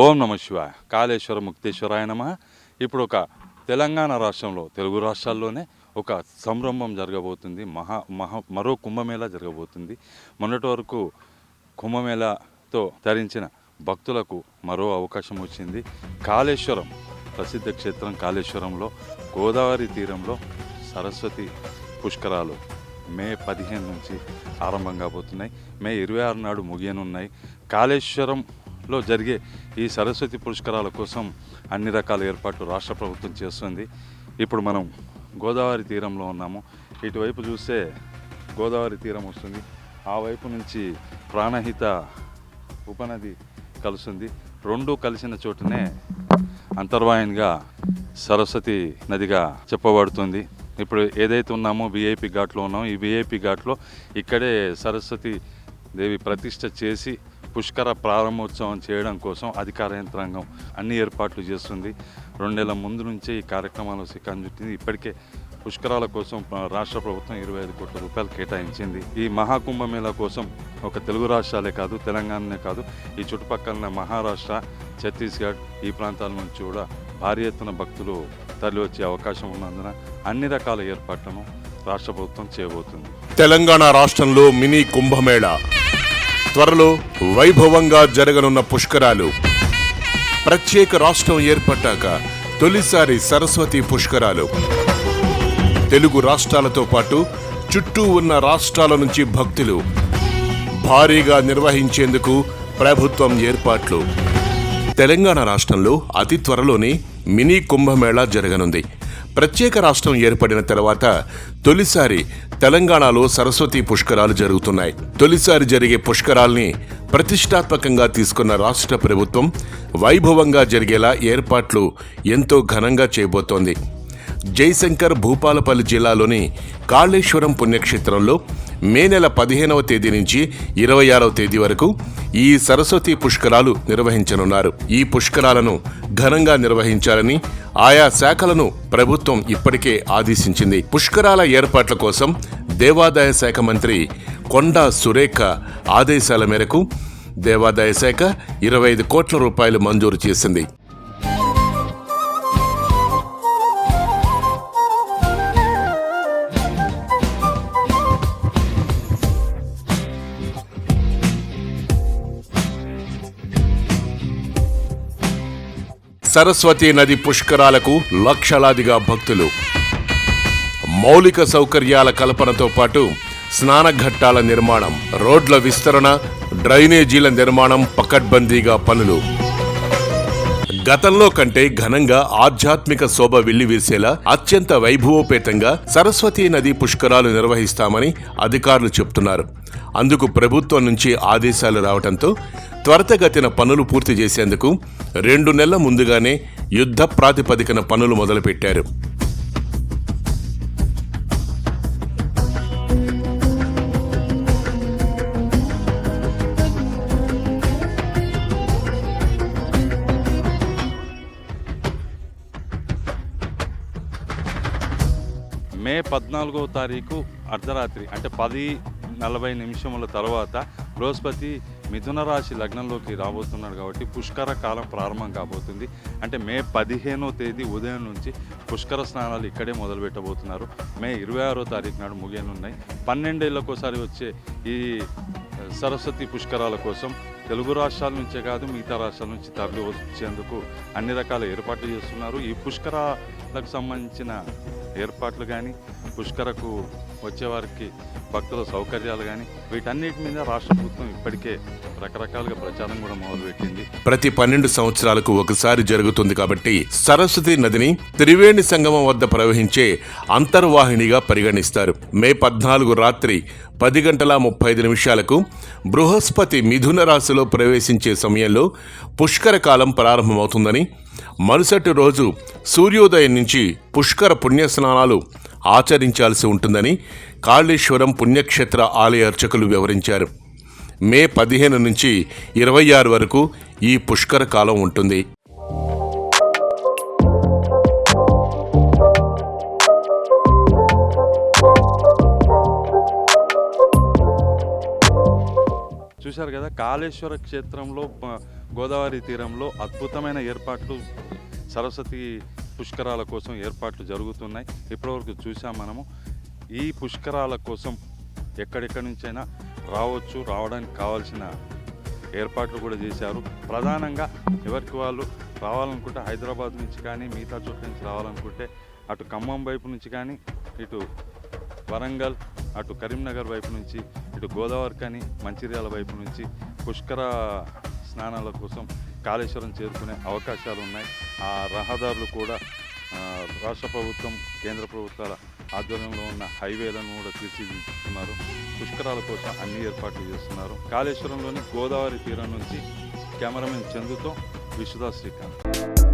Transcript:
ఓం నమ శివాయ. కాళేశ్వర ముక్తేశ్వరాయ నమ. ఇప్పుడు ఒక తెలంగాణ రాష్ట్రంలో తెలుగు రాష్ట్రాల్లోనే ఒక సంరంభం జరగబోతుంది. మహా మహా మరో కుంభమేళా జరగబోతుంది. మొన్నటి వరకు కుంభమేళాతో ధరించిన భక్తులకు మరో అవకాశం వచ్చింది. కాళేశ్వరం ప్రసిద్ధ క్షేత్రం కాళేశ్వరంలో గోదావరి తీరంలో సరస్వతి పుష్కరాలు మే పదిహేను నుంచి ఆరంభం కాబోతున్నాయి. మే ఇరవై ఆరు నాడు ముగియనున్నాయి. కాళేశ్వరం లో జరిగే ఈ సరస్వతి పురస్కారాల కోసం అన్ని రకాల ఏర్పాట్లు రాష్ట్ర ప్రభుత్వం చేస్తుంది. ఇప్పుడు మనం గోదావరి తీరంలో ఉన్నాము. ఇటువైపు చూస్తే గోదావరి తీరం వస్తుంది. ఆ వైపు నుంచి ప్రాణహిత ఉపనది కలుస్తుంది. రెండు కలిసిన చోటనే అంతర్వాయంగా సరస్వతి నదిగా చెప్పబడుతుంది. ఇప్పుడు ఏదైతే ఉన్నామో విఐపి ఘాట్లో ఉన్నామో ఈ విఐపి ఘాట్లో ఇక్కడే సరస్వతి దేవి ప్రతిష్ట చేసి పుష్కర ప్రారంభోత్సవం చేయడం కోసం అధికార యంత్రాంగం అన్ని ఏర్పాట్లు చేస్తుంది. రెండేళ్ళ ముందు నుంచే ఈ కార్యక్రమాలు శ్రీకారం చుట్టింది. ఇప్పటికే పుష్కరాల కోసం రాష్ట్ర ప్రభుత్వం ఇరవై ఐదు కోట్ల రూపాయలు కేటాయించింది. ఈ మహాకుంభమేళా కోసం ఒక తెలుగు రాష్ట్రాలే కాదు తెలంగాణనే కాదు ఈ చుట్టుపక్కల మహారాష్ట్ర ఛత్తీస్గఢ్ ఈ ప్రాంతాల నుంచి కూడా భారీ ఎత్తున భక్తులు తరలి వచ్చే అవకాశం ఉన్నందున అన్ని రకాల ఏర్పాట్లను రాష్ట్ర ప్రభుత్వం చేయబోతుంది. తెలంగాణ రాష్ట్రంలో మినీ కుంభమేళా త్వరలో వైభవంగా జరగనున్న పుష్కరాలు. ప్రత్యేక రాష్ట్రం ఏర్పడ్డాక తొలిసారి సరస్వతి పుష్కరాలు. తెలుగు రాష్ట్రాలతో పాటు చుట్టూ ఉన్న రాష్ట్రాల నుంచి భక్తులు భారీగా నిర్వహించేందుకు ప్రభుత్వం ఏర్పాట్లు. తెలంగాణ రాష్ట్రంలో అతి త్వరలోనే మినీ కుంభమేళా జరగనుంది. ప్రత్యేక రాష్ట్రం ఏర్పడిన తర్వాత తొలిసారి తెలంగాణలో సరస్వతి పుష్కరాలు జరుగుతున్నాయి. తొలిసారి జరిగే పుష్కరాల్ని ప్రతిష్టాత్మకంగా తీసుకున్న రాష్ట్ర ప్రభుత్వం వైభవంగా జరిగేలా ఏర్పాట్లు ఎంతో ఘనంగా చేయబోతోంది. జయశంకర్ భూపాలపల్లి జిల్లాలోని కాళేశ్వరం పుణ్యక్షేత్రంలో మే నెల పదిహేనవ తేదీ నుంచి ఇరవై ఆరవ తేదీ వరకు ఈ సరస్వతి పుష్కరాలు నిర్వహించనున్నారు. ఈ పుష్కరాలను ఘనంగా నిర్వహించాలని ఆయా శాఖలను ప్రభుత్వం ఇప్పటికే ఆదేశించింది. పుష్కరాల ఏర్పాట్ల కోసం దేవాదాయ శాఖ మంత్రి కొండా సురేఖ ఆదేశాల మేరకు దేవాదాయ శాఖ ఇరవై ఐదు కోట్ల రూపాయలు మంజూరు చేసింది. సరస్వతి నది పుష్కరాలకు లక్షలాదిగా భక్తులు. మౌలిక సౌకర్యాల కల్పనతో పాటు స్నానఘట్టాల నిర్మాణం రోడ్ల విస్తరణ డ్రైనేజీల నిర్మాణం పకడ్బందీగా పనులు. గతంలో కంటే ఘనంగా ఆధ్యాత్మిక శోభ వెల్లివిరిసేలా అత్యంత వైభవోపేతంగా సరస్వతీ నది పుష్కరాలు నిర్వహిస్తామని అధికారులు చెప్తున్నారు. అందుకు ప్రభుత్వం నుంచి ఆదేశాలు రావడంతో త్వరితగతిన పనులు పూర్తి చేసేందుకు రెండు నెలల ముందుగానే యుద్ధ ప్రాతిపదికన పనులు మొదలుపెట్టారు. మే పద్నాలుగో తారీఖు అర్ధరాత్రి అంటే పది నలభై నిమిషముల తర్వాత బృహస్పతి మిథున రాశి లగ్నంలోకి రాబోతున్నాడు కాబట్టి పుష్కర కాలం ప్రారంభం కాబోతుంది. అంటే మే పదిహేనో తేదీ ఉదయం నుంచి పుష్కర స్నానాలు ఇక్కడే మొదలు పెట్టబోతున్నారు మే ఇరవై ఆరో తారీఖు నాడు ముగియనున్నాయి. పన్నెండేళ్ళకోసారి వచ్చే ఈ సరస్వతి పుష్కరాల కోసం తెలుగు రాష్ట్రాల నుంచే కాదు మిగతా రాష్ట్రాల నుంచి తరలి వచ్చేందుకు అన్ని రకాల ఏర్పాట్లు చేస్తున్నారు. ఈ పుష్కరాలకు సంబంధించిన ఏర్పాట్లు కానీ పుష్కరకు వచ్చేవారికి భక్తుల సౌకర్యాలు కానీ వీటన్నిటి మీద రాష్ట్ర ప్రభుత్వం ఇప్పటికే రకరకాలుగా ప్రచారం కూడా మొదలుపెట్టింది. ప్రతి పన్నెండు సంవత్సరాలకు ఒకసారి జరుగుతుంది కాబట్టి సరస్వతి నదిని త్రివేణి సంగమం వద్ద ప్రవహించే అంతర్వాహినిగా పరిగణిస్తారు. మే పద్నాలుగు రాత్రి పది గంటల ముప్పై ఐదు నిమిషాలకు బృహస్పతి మిథున రాశిలో ప్రవేశించే సమయంలో పుష్కర కాలం ప్రారంభమవుతుందని మరుసటి రోజు సూర్యోదయం నుంచి పుష్కర పుణ్యస్నానాలు ఆచరించాల్సి ఉంటుందని కాళేశ్వరం పుణ్యక్షేత్ర ఆలయ అర్చకులు వివరించారు. మే పదిహేను నుంచి ఇరవై ఆరు వరకు ఈ పుష్కర కాలం ఉంటుంది. చూశారు కదా కాళేశ్వర క్షేత్రంలో గోదావరి తీరంలో అద్భుతమైన ఏర్పాట్లు సరస్వతి పుష్కరాల కోసం ఏర్పాట్లు జరుగుతున్నాయి. ఇప్పటివరకు చూసాం మనము. ఈ పుష్కరాల కోసం ఎక్కడెక్కడి నుంచైనా రావచ్చు రావడానికి కావాల్సిన ఏర్పాట్లు కూడా చేశారు. ప్రధానంగా ఎవరికి వాళ్ళు రావాలనుకుంటే హైదరాబాద్ నుంచి కానీ మిగతా చోట్ల నుంచి రావాలనుకుంటే అటు ఖమ్మం వైపు నుంచి కానీ ఇటు వరంగల్ అటు కరీంనగర్ వైపు నుంచి ఇటు గోదావరి కానీ మంచిర్యాల వైపు నుంచి పుష్కర స్నానాల కోసం కాళేశ్వరం చేరుకునే అవకాశాలు ఉన్నాయి. ఆ రహదారులు కూడా రాష్ట్ర ప్రభుత్వం కేంద్ర ప్రభుత్వాల ఆధ్వర్యంలో ఉన్న హైవేలను కూడా తీర్చిదిద్దుతున్నారు. పుష్కరాల కోసం అన్ని ఏర్పాట్లు చేస్తున్నారు. కాళేశ్వరంలోని గోదావరి తీరం నుంచి కెమెరామెన్ చందుతో విశ్వదాస్ శ్రీకాంత్.